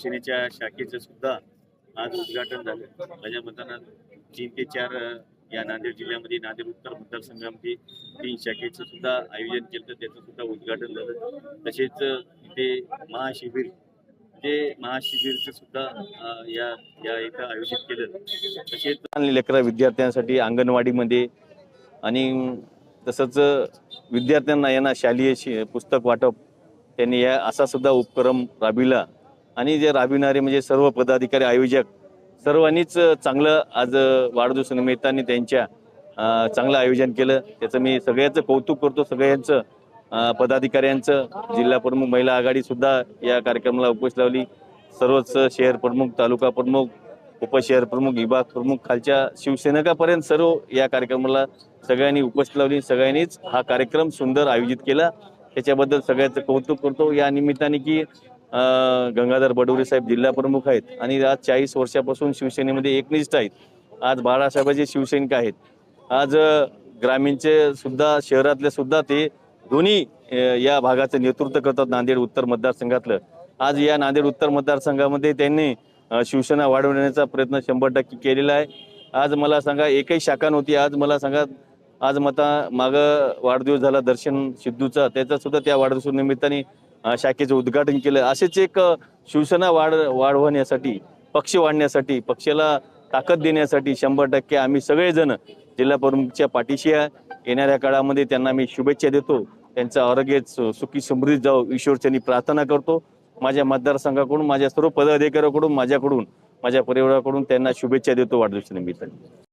शिवसेनेच्या शाखेचं सुद्धा आज उद्घाटन झालं. माझ्या मतानं तीन ते चार या नांदेड जिल्ह्यामध्ये नांदेड उत्तर मतदारसंघामध्ये तीन शाखेचं सुद्धा आयोजन केलं. तर त्याचं सुद्धा उद्घाटन झालं. तसेच इथे महाशिबिर ते महाशिबिरचं सुद्धा या या इथं आयोजित केलं. तसेच लेकरा विद्यार्थ्यांसाठी अंगणवाडीमध्ये आणि तसंच विद्यार्थ्यांना यांना शालेय शि पुस्तक वाटप त्यांनी या असा सुद्धा उपक्रम राबविला. आणि जे राबविणारे म्हणजे सर्व पदाधिकारी आयोजक सर्वांनीच चांगलं आज वाढदिवसानिमित्ताने त्यांच्या चांगलं आयोजन केलं. त्याचं मी सगळ्याचं कौतुक करतो. सगळ्यांचं पदाधिकाऱ्यांचं. जिल्हा प्रमुख महिला आघाडी सुद्धा या कार्यक्रमाला उपस्थित लावली. सर्वच शहर प्रमुख तालुका प्रमुख उपशहर प्रमुख विभाग प्रमुख खालच्या शिवसेनकापर्यंत सर्व या कार्यक्रमाला सगळ्यांनी उपस्थित लावली. सगळ्यांनीच हा कार्यक्रम सुंदर आयोजित केला. त्याच्याबद्दल सगळ्याचं कौतुक करतो. या निमित्ताने की गंगाधर बडोरे साहेब जिल्हा प्रमुख आहेत आणि आज चाळीस वर्षापासून शिवसेनेमध्ये एकनिष्ठ आहेत. आज बाळासाहेबांचे शिवसैनिक आहेत. आज ग्रामीणचे सुद्धा शहरातले सुद्धा ते दोन्ही या भागाचं नेतृत्व करतात नांदेड उत्तर मतदारसंघातलं. आज या नांदेड उत्तर मतदारसंघामध्ये त्यांनी शिवसेना वाढवण्याचा प्रयत्न शंभर टक्के केलेला आहे. आज मला सांगा एकही शाखा नव्हती. आज मला सांगा आज मता मागं वाढदिवस झाला दर्शन सिद्धूचा. त्याचा सुद्धा त्या वाढदिवसानिमित्ताने निमित्ताने शाखेचं उद्घाटन केलं. असेच एक शिवसेना वाढ वाढवण्यासाठी पक्ष वाढण्यासाठी पक्षाला ताकद देण्यासाठी शंभर टक्के आम्ही सगळेजण जिल्हा प्रमुखच्या पाठीशी आहे. येणाऱ्या काळामध्ये त्यांना मी शुभेच्छा देतो. त्यांचं आरोग्य सु- सुखी समृद्धी जाऊ ईश्वरच्यानी प्रार्थना करतो. माझ्या मतदारसंघाकडून माझ्या सर्व पदाधिकाऱ्याकडून माझ्याकडून माझ्या परिवाराकडून त्यांना शुभेच्छा देतो वाढदिवसानिमित्ताने.